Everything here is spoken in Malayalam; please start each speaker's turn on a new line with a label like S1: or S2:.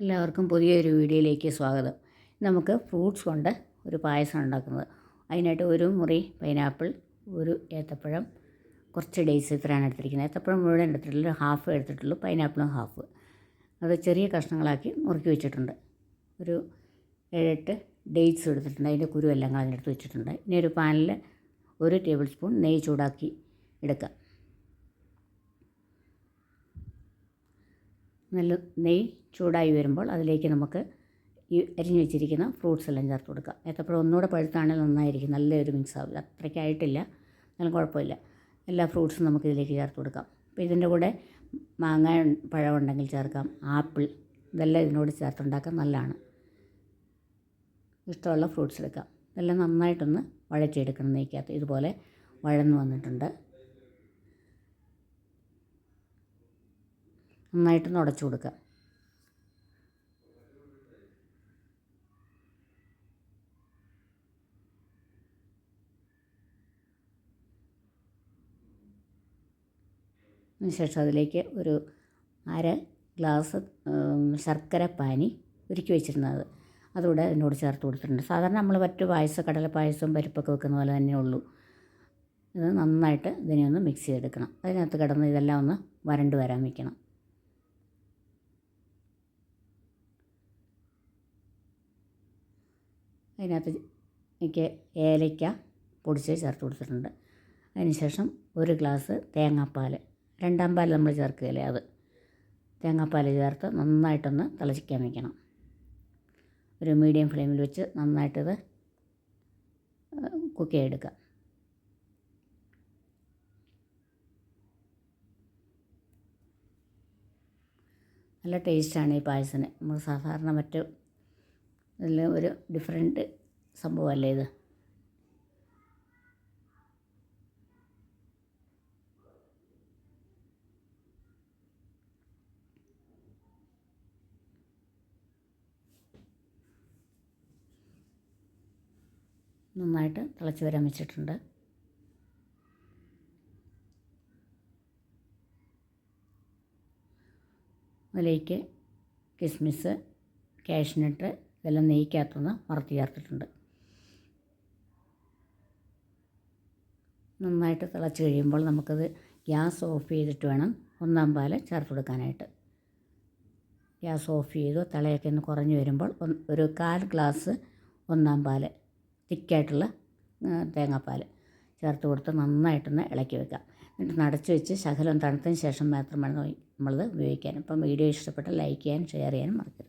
S1: എല്ലാവർക്കും പുതിയൊരു വീഡിയോയിലേക്ക് സ്വാഗതം. നമുക്ക് ഫ്രൂട്ട്സ് കൊണ്ട് ഒരു പായസം ഉണ്ടാക്കുന്നത്. അതിനായിട്ട് ഒരു മുറി പൈനാപ്പിൾ ഒരു ഏത്തപ്പഴം കുറച്ച് ഡേയ്സ് ഇത്രയാണ് എടുത്തിരിക്കുന്നത്. ഏത്തപ്പഴം മുഴുവൻ എടുത്തിട്ടുള്ളൂ ഹാഫ് എടുത്തിട്ടുള്ളൂ പൈനാപ്പിളും ഹാഫ് അത് ചെറിയ കഷ്ണങ്ങളാക്കി മുറുക്കി വെച്ചിട്ടുണ്ട്. ഒരു ഏഴെട്ട് ഡേറ്റ്സ് എടുത്തിട്ടുണ്ട്. അതിന്റെ കുരുവെല്ലാം കളഞ്ഞെടുത്ത് വെച്ചിട്ടുണ്ട്. ഇനി ഒരു പാനിൽ ഒരു ടേബിൾ സ്പൂൺ നെയ്യ് ചൂടാക്കി എടുക്കാം. നല്ല നെയ്യ് ചൂടായി വരുമ്പോൾ അതിലേക്ക് നമുക്ക് ഈ അരിഞ്ഞു വെച്ചിരിക്കുന്ന ഫ്രൂട്ട്സ് എല്ലാം ചേർത്ത് കൊടുക്കാം. ഏത്തപ്പഴം ഒന്നുകൂടെ പഴുത്താണെങ്കിൽ നന്നായിരിക്കും. നല്ലൊരു മിക്സ് ആവില്ല. അത്രയ്ക്കായിട്ടില്ല എന്നാലും കുഴപ്പമില്ല. എല്ലാ ഫ്രൂട്ട്സും നമുക്ക് ഇതിലേക്ക് ചേർത്ത് കൊടുക്കാം. അപ്പോൾ ഇതിന്റെ കൂടെ മാങ്ങ പഴമുണ്ടെങ്കിൽ ചേർക്കാം. ആപ്പിൾ ഇതെല്ലാം ഇതിനോട് ചേർത്തുണ്ടാക്കാൻ നല്ലതാണ്. ഇഷ്ടമുള്ള ഫ്രൂട്ട്സ് എടുക്കാം. ഇതെല്ലാം നന്നായിട്ടൊന്ന് വഴച്ചെടുക്കണം നെയ്ക്കകത്ത്. ഇതുപോലെ വഴന്ന് വന്നിട്ടുണ്ട്. നന്നായിട്ടൊന്ന് ഉടച്ചു കൊടുക്കുക. അതിനുശേഷം അതിലേക്ക് ഒരു അര ഗ്ലാസ് ശർക്കര പാനി ഉരുക്കി വെച്ചിരുന്നത്. അതുകൂടെ അതിനോട് ചേർത്ത് കൊടുത്തിട്ടുണ്ട്. സാധാരണ നമ്മൾ മറ്റ് പായസം കടല പായസവും പരിപ്പൊക്കെ വെക്കുന്ന പോലെ തന്നെ ഉള്ളൂ. ഇത് നന്നായിട്ട് ഇതിനെ ഒന്ന് മിക്സ് ചെയ്തെടുക്കണം. അതിനകത്ത് കിടന്ന് ഇതെല്ലാം ഒന്ന് വരണ്ട് വരാൻ വയ്ക്കണം അതിനകത്ത് എനിക്ക് ഏലയ്ക്ക പൊടിച്ച് ചേർത്ത് കൊടുത്തിട്ടുണ്ട്. അതിനുശേഷം ഒരു ഗ്ലാസ് തേങ്ങാപ്പാൽ രണ്ടാം പാൽ നമ്മൾ ചേർക്കുകയല്ലേ അത്? തേങ്ങാപ്പാൽ ചേർത്ത് നന്നായിട്ടൊന്ന് തിളച്ചിക്കാൻ വയ്ക്കണം ഒരു മീഡിയം ഫ്ലെയിമിൽ വെച്ച് നന്നായിട്ടത് കുക്ക് ചെയ്തെടുക്കുക നല്ല ടേസ്റ്റാണ് ഈ പായസത്തിന്. നമ്മൾ സാധാരണ മറ്റ് ഇതിൽ ഒരു ഡിഫറെന്റ് സംഭവമല്ലേ ഇത്? നന്നായിട്ട് തിളച്ച് വരാൻ വെച്ചിട്ടുണ്ട്. അതിലേക്ക് കിസ്മിസ് കാഷ്നട്ട് ഇതെല്ലാം നെയ്ക്കകത്തുനിന്ന് വറുത്ത് ചേർത്തിട്ടുണ്ട്. നന്നായിട്ട് തിളച്ച് കഴിയുമ്പോൾ നമുക്കത് ഗ്യാസ് ഓഫ് ചെയ്തിട്ട് വേണം ഒന്നാം പാൽ ചേർത്ത് കൊടുക്കാനായിട്ട്. ഗ്യാസ് ഓഫ് ചെയ്തു തിളയൊക്കെ ഒന്ന് കുറഞ്ഞ് വരുമ്പോൾ ഒരു കാൽ ഗ്ലാസ് ഒന്നാം പാൽ തിക്കായിട്ടുള്ള തേങ്ങാപ്പാൽ ചേർത്ത് കൊടുത്ത് നന്നായിട്ടൊന്ന് ഇളക്കി വെക്കാം. എന്നിട്ട് നടച്ച് വെച്ച് ശകലം തണുത്തതിന് ശേഷം മാത്രമാണ് നമ്മളത് ഉപയോഗിക്കാൻ അപ്പം വീഡിയോ ഇഷ്ടപ്പെട്ടാൽ ലൈക്ക് ചെയ്യാനും ഷെയർ ചെയ്യാനും മറക്കരുത്.